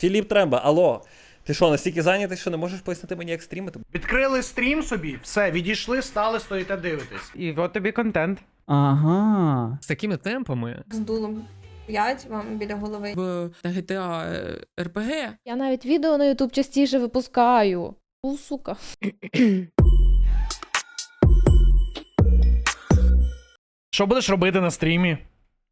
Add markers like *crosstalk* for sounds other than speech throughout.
Філіп Тремба, алло. Ти що, настільки зайнятий, що не можеш пояснити мені, як стрімити? Відкрили стрім собі, все, відійшли, стали, стоїте, дивитесь. І от тобі контент. Ага. З такими темпами з дулом 5 вам біля голови. в на GTA RPG. Я навіть відео на Ютуб частіше випускаю. У, сука. Що будеш робити на стрімі?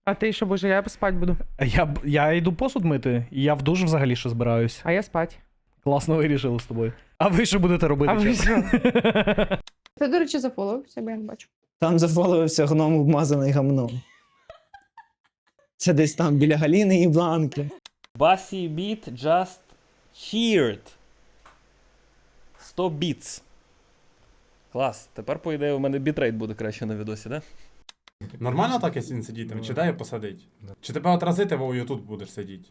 А ти що, боже, я спать буду. Я, б- я йду посуд мити, і я в душ взагалі ще збираюсь. А я спать. Класно вирішили з тобою. А ви що будете робити? А ви чат? що? *laughs* Ти, до речі, зафоловив себе, я не бачу. Там зафолився гном обмазаний гамном. Це десь там біля Галіни і Бланки. Басі біт just cheered. 100 біц. Клас. Тепер, по ідеї, у мене бітрейт буде краще на відосі, да? Нормально так, якщо він сидітиме? Чи дай посадить? Чи тебе отразити, Вовою тут будеш сидіти?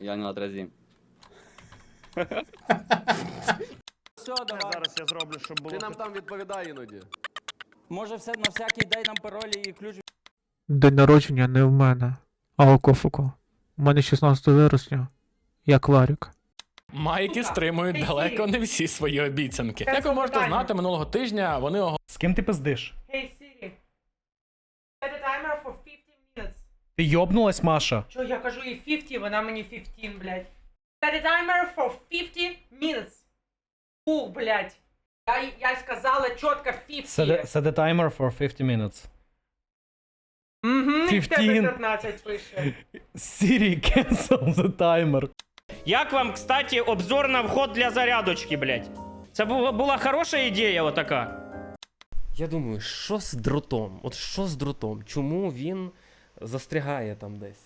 Я не отразим. Зараз я зроблю, щоб було. там відповідай іноді. Може, все на всякий дай нам паролі і ключ. День народження не в мене, а у Кофуко. У мене 16 вересня. Я Кларік. майки стримують далеко не всі свої обіцянки. Як ви можете знати, минулого тижня вони З ким ти пиздиш? Hey Siri, set a timer for 15 minutes. Ти йобнулась, Маша? Що я кажу їй 50, вона мені 15, блядь. Set a timer for 50 minutes. Фу, блядь. Я, я сказала чітко 50. Set a, set a timer for 50 minutes. Угу, 15. 15 пише. Siri, cancel the timer. Як вам, кстати, обзор на вход для зарядочки, блядь? Це була, була хороша ідея отака. Я думаю, що з дротом? От що з дротом? Чому він застрягає там десь?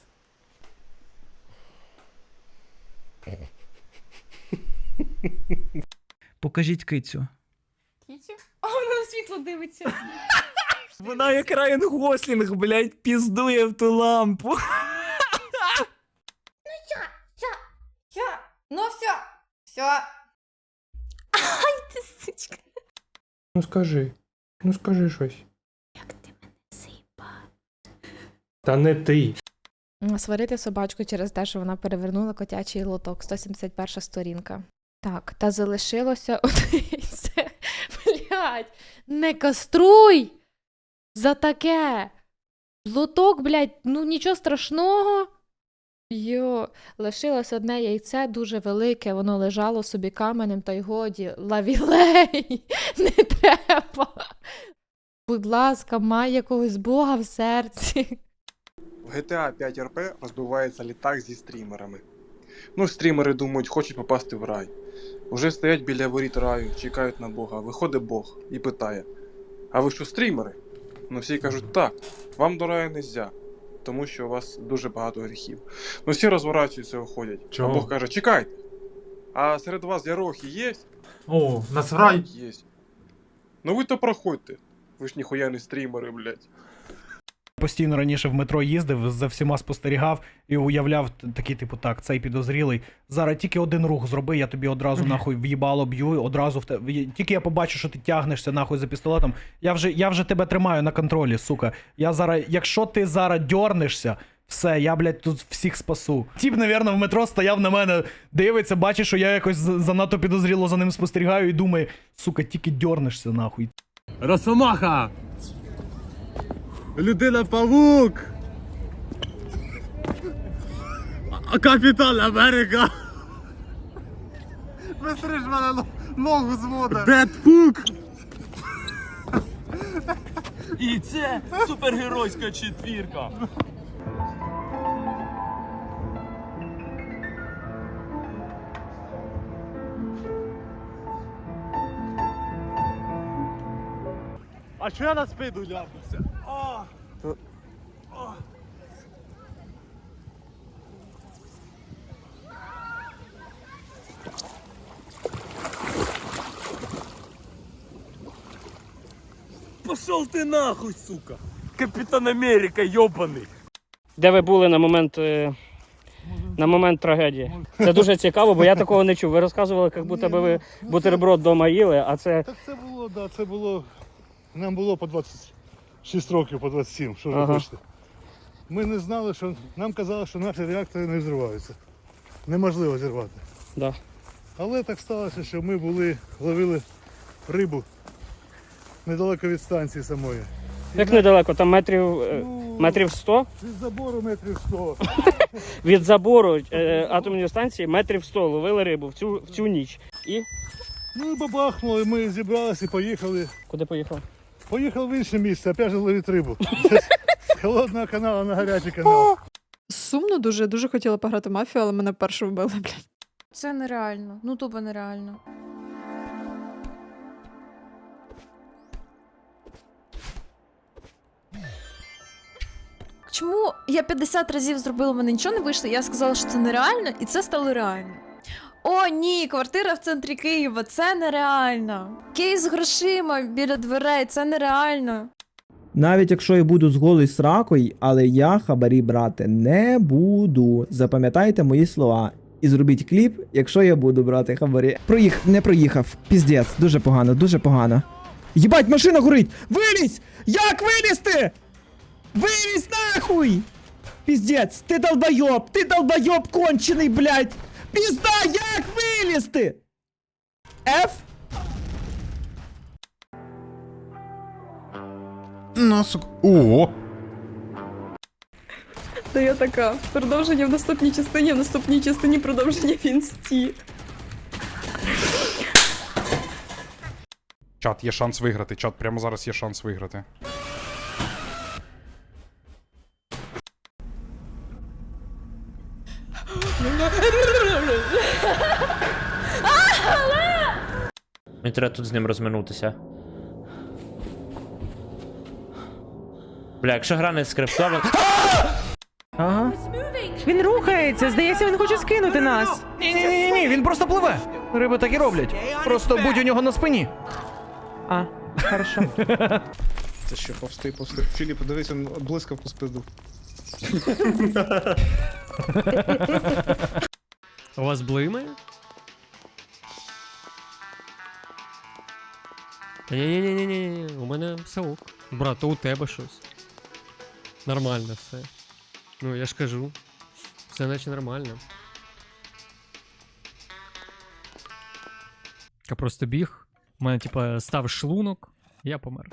Покажіть кицю. Кіті? А вона на світло дивиться. Вона як Райан Гослінг, блядь, піздує в ту лампу. Все, ну все, все. Ай, ти сучка. Ну скажи. Ну скажи щось. Як ти мене заїбав. Та не ти. Сварити собачку через те, що вона перевернула котячий лоток. 171 сторінка. Так, та залишилося *laughs* це. Блядь, не каструй! За таке! Лоток, блядь, ну нічого страшного. Йо, лишилось одне яйце дуже велике, воно лежало собі каменем, та й годі. Лавілей! *laughs* Не треба. Будь ласка, май якогось бога в серці. В GTA 5 RP розбивається літак зі стрімерами. Ну, стрімери думають, хочуть попасти в рай. Уже стоять біля воріт раю, чекають на Бога. Виходить Бог і питає: А ви що, стрімери? Ну всі кажуть, так, вам до раю нельзя, тому що у вас дуже багато гріхів. Ну всі розворачуються і уходять. Чого? А Бог каже, чекайте. А серед вас ярохи є? О, нас в рай. Є. Ну ви то проходьте. Ви ж ніхуя не стрімери, блядь. Постійно раніше в метро їздив, за всіма спостерігав і уявляв такий, типу, так, цей підозрілий. Зараз тільки один рух зроби, я тобі одразу нахуй в'їбало б'ю, одразу в те. Тільки я побачу, що ти тягнешся нахуй за пістолетом. Я вже, я вже тебе тримаю на контролі, сука. Я зараз, якщо ти зараз дьорнешся, все, я, блядь, тут всіх спасу. Тіп, навірно, в метро стояв на мене, дивиться, бачить, що я якось занадто підозріло за ним спостерігаю і думає, сука, тільки дьорнешся нахуй. Росомаха! Людина павук! Капітан Америка! Вистриж мене ногу з води! Дедпук! І це супергеройська четвірка. А чого я на спину ляпнувся? А! Пошов ти нахуй, сука! Капітан Америка, йобаний. Де ви були на момент. е, На момент трагедії. Це дуже цікаво, бо я такого не чув. Ви розказували, як будто би ви бутерброд вдома їли, а це. Так це було, да, це було. Нам було по 26 років, по 27, що ви Ага. хочете. Ми не знали, що нам казали, що наші реактори не взриваються. неможливо зірвати. Да. Але так сталося, що ми були, ловили рибу недалеко від станції самої. Як недалеко, там метрів, е, Ну, метрів 100 Від забору метрів 100. *laughs* від забору е, атомної станції метрів 100 ловили рибу в цю, в цю ніч. І Ну, бабахнули, ми зібралися і поїхали. куди поїхав? Поїхав в інше місце, опять же ловити рибу. *laughs* З холодного каналу на гарячий канал. Сумно дуже, дуже хотіла пограти мафію, але мене першу вбили, блядь. Це нереально. Ну тупо нереально. Чому я 50 разів зробила, мене нічого не вийшло, я сказала, що це нереально, і це стало реально. О, ні, квартира в центрі Києва, це нереально. Кейс грошима біля дверей, це нереально. Навіть якщо я буду з голою сракою, але я хабарі брати не буду. Запам'ятайте мої слова. І зробіть кліп, якщо я буду брати хабарі. Проїх, не проїхав. Піздець, дуже погано, дуже погано. Єбать, машина горить! Вилізь! Як вилізти? Вилізь нахуй! Піздець, ти долбойоб, ти долбойоб кончений, блядь! Пізда, як вилізти? F? Насук. О! Та я така. Продовження в наступній частині, в наступній частині продовження в інсті. Чат, є шанс виграти. Чат, прямо зараз є шанс виграти. Мені треба тут з ним розминутися. Бля, якщо гра не скриптована. Ага. Він рухається, здається, він хоче скинути нас. Ні, ні, ні, ні, він просто пливе. Риби так і роблять. Просто будь у нього на спині. А, хорошо. *laughs* Це що, повсти, повсти. Філіп, дивись, він блискавку спиздив. *laughs* У вас блимає? Ні-ні-ні-ні, у мене все ок. Брат, то у тебе щось. Нормально все. Ну, я ж кажу. Все наче нормально. Я просто біг. У мене, типа, став шлунок, я помер.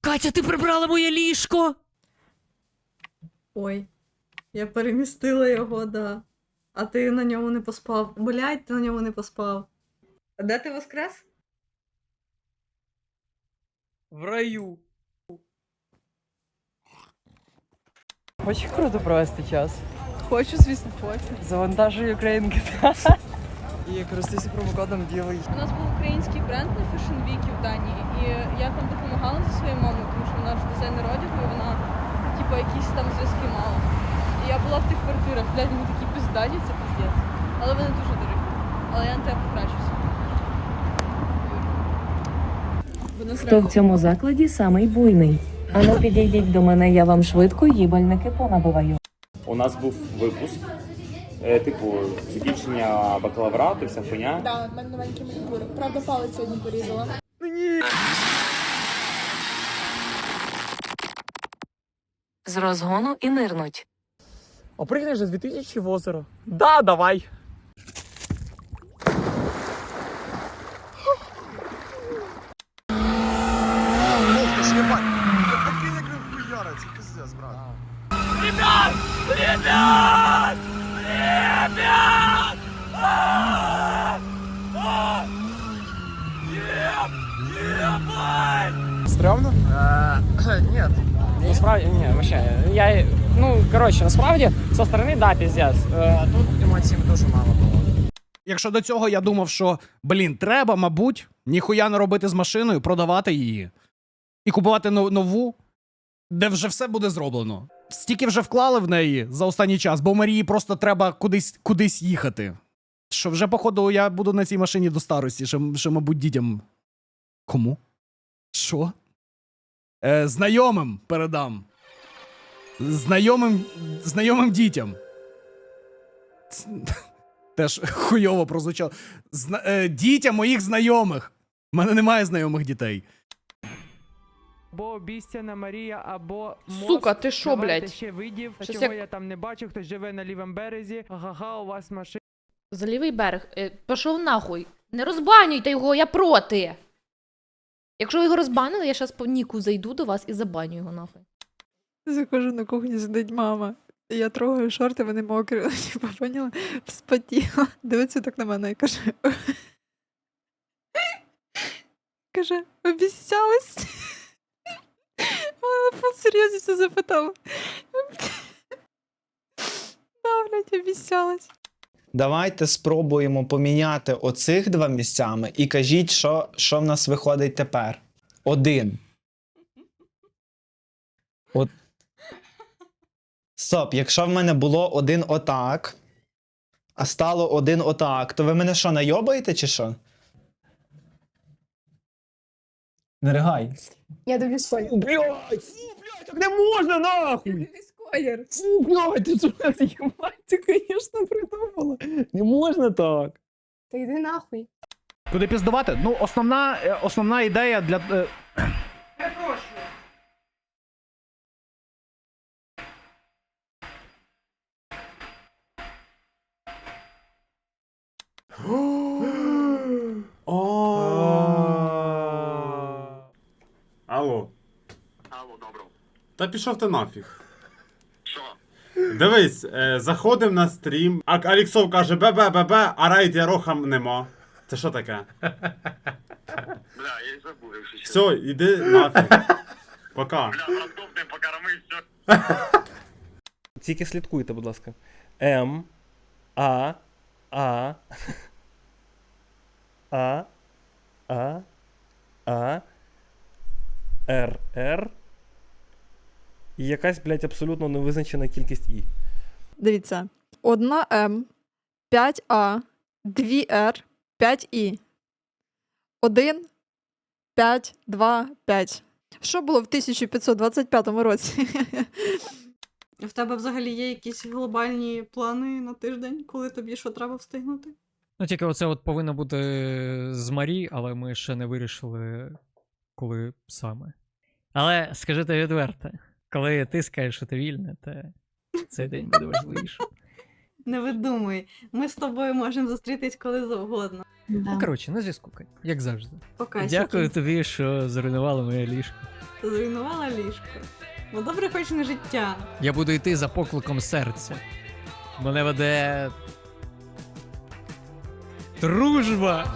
Катя, ти прибрала моє ліжко! Ой, я перемістила його, да. А ти на ньому не поспав. Блять, ти на ньому не поспав. А де ти воскрес? В раю. Очень круто провести час. Хочу, звісно, хочу. Завантажую Україн GTA. І користуюся промокодом білий. У нас був український бренд на Fashion Week в Данії, і я там допомагала зі своєю мамою, тому що вона ж дизайнер одягу, і вона, типу, якісь там зв'язки мала. І я була в тих квартирах, блядь, вони такі піздані, це піздець. Але вони дуже дорогі. Але я на тебе покращуся. Хто в цьому закладі самий буйний? Ану, підійдіть до мене, я вам швидко їбальники понабиваю. У нас був випуск, е, типу, закінчення бакалаврату, вся хуйня. Так, в мене новенький манікюр. Правда, палець сьогодні порізала. З розгону і нирнуть. А пригнеш за 2000 в озеро? Да, давай. Стрьомно? *clears throat* Ні. Насправді, ні, вообще. Я, ну, коротше, насправді, со сторони, да, піздець. Е, Тут емоцій дуже мало було. Якщо до цього я думав, що блін, треба, мабуть, ніхуя не робити з машиною, продавати її і купувати но- нову, де вже все буде зроблено. Стільки вже вклали в неї за останній час, бо Марії просто треба кудись, кудись їхати. Що вже, походу, я буду на цій машині до старості, що, що мабуть, дітям. Кому? Що? Е, знайомим передам. Знайомим, знайомим дітям. Ц- *laughs* Теж хуйово прозвучало. Зна- е, дітям моїх знайомих. У мене немає знайомих дітей. або обіцяна Марія, або мост. Сука, ти що, Давайте блядь? ще видів, Щось чого як- я там не бачив, хтось живе на лівому березі. Ага, у вас машина. За лівий берег. Е, пішов нахуй. Не розбанюйте його, я проти. Якщо ви його розбанили, я зараз по Ніку зайду до вас і забаню його нахуй. Заходжу на кухню, сидить мама. Я трогаю шорти, вони мокрі. *laughs* Типа, поняла? Вспотіла. Дивиться так на мене і каже. *laughs* Каже, обіцялась. *laughs* Вона серйозністю запитала. Да, обіцялась. Давайте спробуємо поміняти оцих два місцями і кажіть, що, що в нас виходить тепер. Один. От. Стоп, якщо в мене було один отак, а стало один отак, то ви мене що, найобаєте чи що? Не ригай. Я тобі скоєр. Блядь, фу, блядь, так не можна нахуй! Скоєр. Блядь, ти що, їбать, ти, звісно, придумала. Не можна так. Та йди нахуй. Куди піздувати? Ну, основна, е, основна ідея для. е. *gasps* Алло. Алло, добро. Та пішов ти нафіг. Дивись, е, заходимо на стрім, а Аліксов каже бе-бе-бе-бе, а райд Ярохам нема. Це що таке? Бля, я й забув, якщо Все, іди нафіг. Пока. Бля, продовжуй, покорми, все. Тільки слідкуйте, будь ласка. М. А. А. А. А. А. Р. Р. І якась, блядь, абсолютно невизначена кількість І. Дивіться. Одна М, 5А, 2 Р, 5 І. 1, 5, 2, 5. Що було в 1525 році? *laughs* В тебе взагалі є якісь глобальні плани на тиждень, коли тобі що треба встигнути? Ну, тільки оце от повинно бути з Марі, але ми ще не вирішили, коли саме. Але скажи відверто, коли ти скажеш, що ти вільна, то цей день буде важливіший. *laughs* Не видумуй. Ми з тобою можемо зустрітись коли завгодно. Ну, коротше, на зв'язку, як завжди. Пока, Дякую тобі, що зруйнувала моє ліжко. Зруйнувала ліжко. Ну добре, хоч не життя. Я буду йти за покликом серця. Мене веде. Дружба!